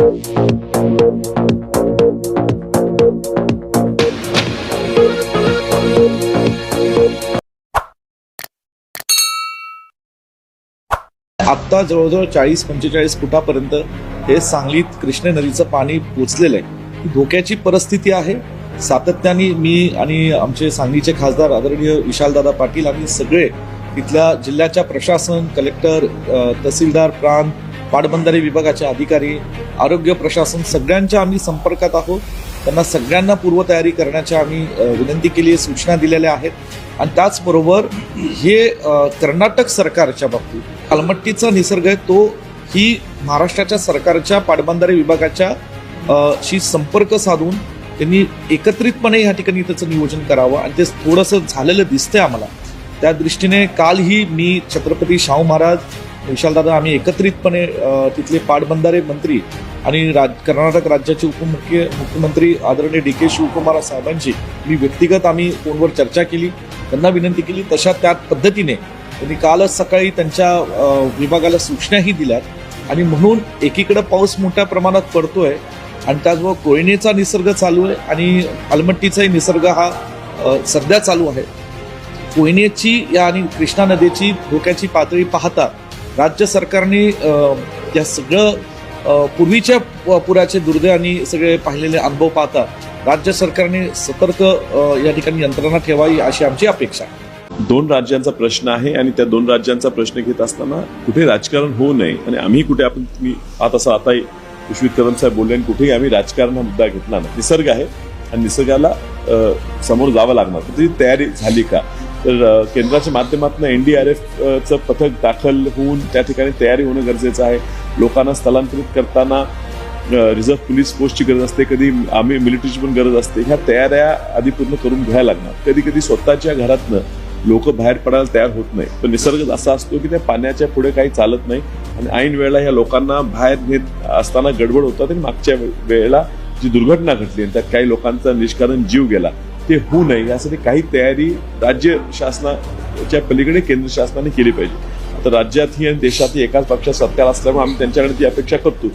आत्ता जवळजवळ चाळीस पंचेचाळीस फुटापर्यंत हे सांगलीत कृष्ण नदीचं पाणी पोचलेलं आहे ही धोक्याची परिस्थिती आहे. सातत्याने मी आणि आमचे सांगलीचे खासदार आदरणीय विशालदादा पाटील आणि सगळे तिथल्या जिल्ह्याच्या प्रशासन कलेक्टर तहसीलदार प्रांत पाटबंधारे विभागाचे अधिकारी आरोग्य प्रशासन सगळ्यांच्या आम्ही संपर्कात आहोत. त्यांना सगळ्यांना पूर्वतयारी करण्याच्या आम्ही विनंती केली आहे सूचना दिलेल्या आहेत. आणि त्याचबरोबर हे कर्नाटक सरकारच्या बाबतीत अलमट्टीचा निसर्ग आहे तो ही महाराष्ट्राच्या सरकारच्या पाटबंधारे विभागाच्या शी संपर्क साधून त्यांनी एकत्रितपणे या ठिकाणी त्याचं नियोजन करावं. आणि ते थोडंसं झालेलं दिसतंय आम्हाला. त्या दृष्टीने कालही मी छत्रपती शाहू महाराज विशालदादा आम्ही एकत्रितपणे तिथले पाटबंधारे मंत्री आणि राज कर्नाटक राज्याचे उपमुख्य मुख्यमंत्री आदरणीय डी के शिवकुमार साहेबांची मी व्यक्तिगत आम्ही फोनवर चर्चा केली त्यांना विनंती केली. तशा त्या पद्धतीने त्यांनी कालच सकाळी त्यांच्या विभागाला सूचनाही दिल्यात आणि म्हणून एकीकडे पाऊस मोठ्या प्रमाणात पडतोय आणि त्याचबरोबर कोयनेचा निसर्ग चालू आहे आणि अलमट्टीचाही निसर्ग हा सध्या चालू आहे. कोयनेची या आणि कृष्णा नदीची धोक्याची पातळी पाहता राज्य सरकारने या सगळं पूर्वीच्या पुराचे दुर्दैव आणि सगळे पाहिलेले अनुभव पाहता राज्य सरकारने सतर्क या ठिकाणी यंत्रणा ठेवावी अशी आमची अपेक्षा आहे. दोन राज्यांचा प्रश्न आहे आणि त्या दोन राज्यांचा प्रश्न घेत असताना कुठे राजकारण होऊ नये आणि आम्ही कुठे आपण तुम्ही पाहत असं आता विश्वित कदम साहेब बोलले आणि कुठेही आम्ही राजकारण हा मुद्दा घेतला नाही. निसर्ग आहे आणि निसर्गाला समोर जावं लागणार. तर त्याची तयारी झाली का? तर केंद्राच्या माध्यमातून एनडीआरएफ चं पथक दाखल होऊन त्या ठिकाणी तयारी होणं गरजेचं आहे. लोकांना स्थलांतरित करताना रिझर्व्ह पोलीस फोर्सची गरज असते कधी आम्ही मिलिटरीची पण गरज असते. ह्या तयाऱ्या आधी पूर्ण करून घ्यायला लागणार. कधी कधी स्वतःच्या घरातनं लोक बाहेर पडायला तयार होत नाही. पण निसर्ग असा असतो की त्या पाण्याच्या पुढे काही चालत नाही आणि ऐन वेळेला ह्या लोकांना बाहेर नेत असताना गडबड होतात आणि मागच्या वेळेला जी दुर्घटना घडली आणि त्यात काही लोकांचा निष्कारण जीव गेला. ते होऊ नये यासाठी काही तयारी राज्य शासनाच्या पलीकडे केंद्र शासनाने केली पाहिजे. आता राज्यातही आणि देशातही एकाच पक्षात सरकार असल्यामुळे आम्ही त्यांच्याकडे ती अपेक्षा करतोच.